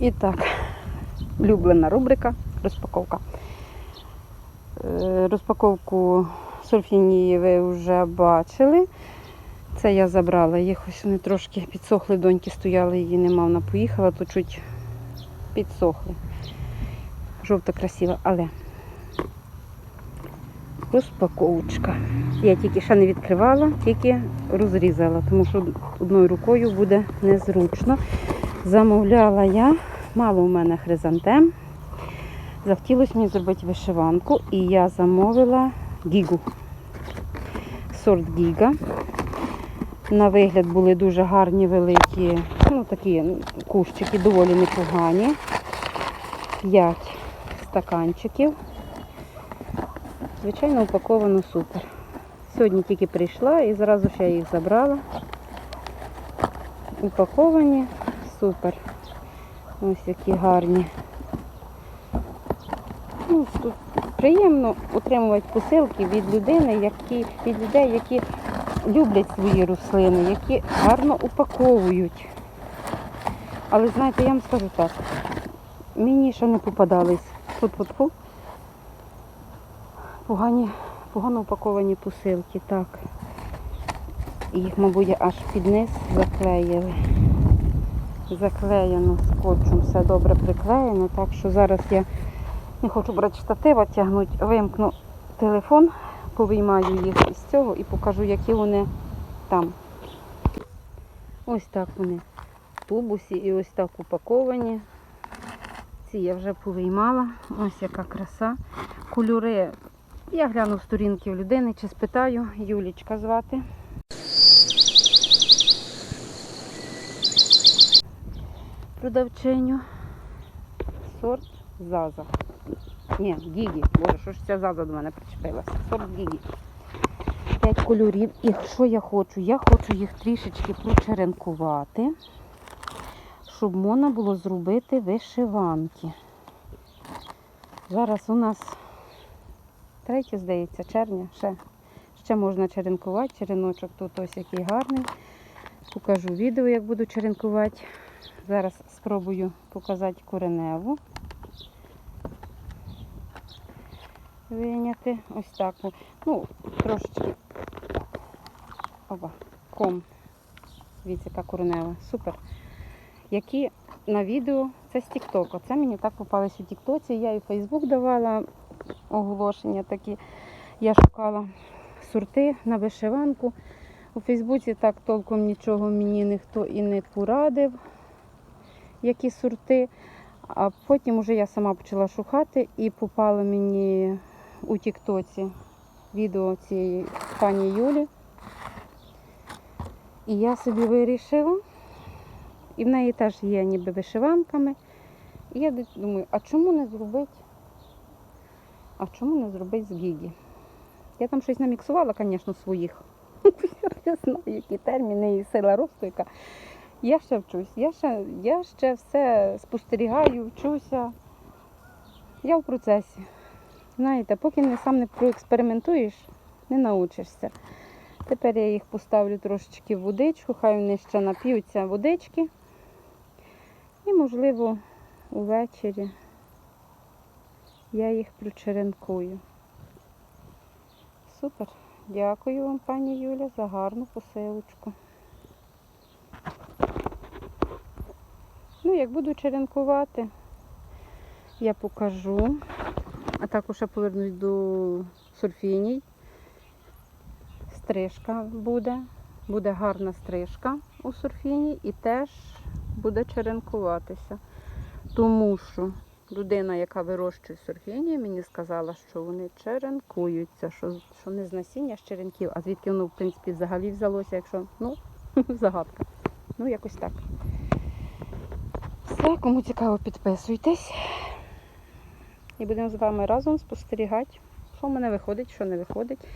І так, улюблена рубрика розпаковка. Е, Розпаковку сульфінії ви вже бачили. Це я забрала їх, ось вони трошки підсохли, доньки стояли, її нема, вона поїхала, то чуть підсохли. Жовто красиво, але розпаковочка. Я тільки ще не відкривала, тільки розрізала, тому що одною рукою буде незручно. Замовляла я, мало у мене хризантем. Захотілося мені зробити вишиванку, і я замовила гігу. Сорт гіга. На вигляд були дуже гарні, великі, ну такі кущики, доволі непогані. П'ять стаканчиків. Звичайно, упаковано супер. Сьогодні тільки прийшла і зразу я їх забрала. Упаковані, супер. Ось які гарні. Ну, тут приємно отримувати посилки від людини, які, від людей, які люблять свої рослини, які гарно упаковують. Але знаєте, я вам скажу так, мені ще не попадались фу погані, погано упаковані посилки, так. Їх, мабуть, аж під низ заклеїли. Заклеєно скотчем, все добре приклеєно, так що зараз я не хочу брати штатива, тягнути, вимкну телефон, повиймаю їх із цього і покажу, які вони там. Ось так вони в тубусі і ось так упаковані. Ці я вже повиймала. Ось яка краса. Кольори. Я гляну в сторінки в людини, чи спитаю, Юлічка звати. Продавчиню. Сорт Заза. Ні, Гігі. Боже, що ж ця Заза до мене причепилася? Сорт Гігі. П'ять кольорів. І що я хочу? Я хочу їх трішечки прочеренкувати, щоб можна було зробити вишиванки. Зараз у нас 3, здається, червня. Ще, ще можна черенкувати. Череночок тут ось який гарний. Покажу відео, як буду черенкувати. Зараз спробую показати кореневу. Виняти. Ось так. Ну, трошечки. Оба, ком. Дивіться, яка коренева. Супер. Які на відео, це з Тіктоку. Це мені так попалось у Тіктоці. Я і в Фейсбук давала оголошення такі. Я шукала сорти на вишиванку. У Фейсбуці так толком нічого мені ніхто і не порадив, які сорти. А потім вже я сама почала шукати і попало мені у Тіктоці відео цієї пані Юлі. І я собі вирішила, і в неї теж є ніби вишиванками. І я думаю, а чому не зробити? А чому не зробити з гігі? Я там щось наміксувала, звісно, своїх. Я знаю, які терміни і сила росту, яка. Я ще вчусь, я ще, я ще все спостерігаю, вчуся. Я в процесі. Знаєте, поки не сам не проекспериментуєш, не научишся. Тепер я їх поставлю трошечки в водичку, хай вони ще нап'ються водички. І, можливо, увечері я їх причеренкую. Супер. Дякую вам, пані Юля, за гарну посилочку. Як буду черенкувати, я покажу. А також я повернусь до сульфіній. Стрижка буде. Буде гарна стрижка у сурфіні і теж буде черенкуватися. Тому що людина, яка вирощує сурфіні, мені сказала, що вони черенкуються, що, що не з насіння з черенків, а звідки воно, в принципі, взагалі взялося, якщо, ну, загадка. Ну, якось так. Кому цікаво, підписуйтесь. І будемо з вами разом спостерігати, що в мене виходить, що не виходить,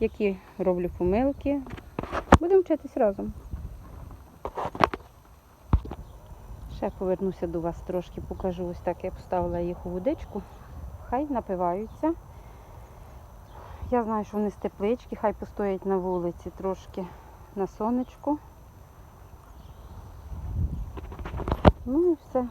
які роблю помилки. Будемо вчитись разом. Ще повернуся до вас трошки, покажу ось так, я поставила їх у водичку. Хай напиваються. Я знаю, що вони з теплички, хай постоять на вулиці трошки на сонечку. Ну і все.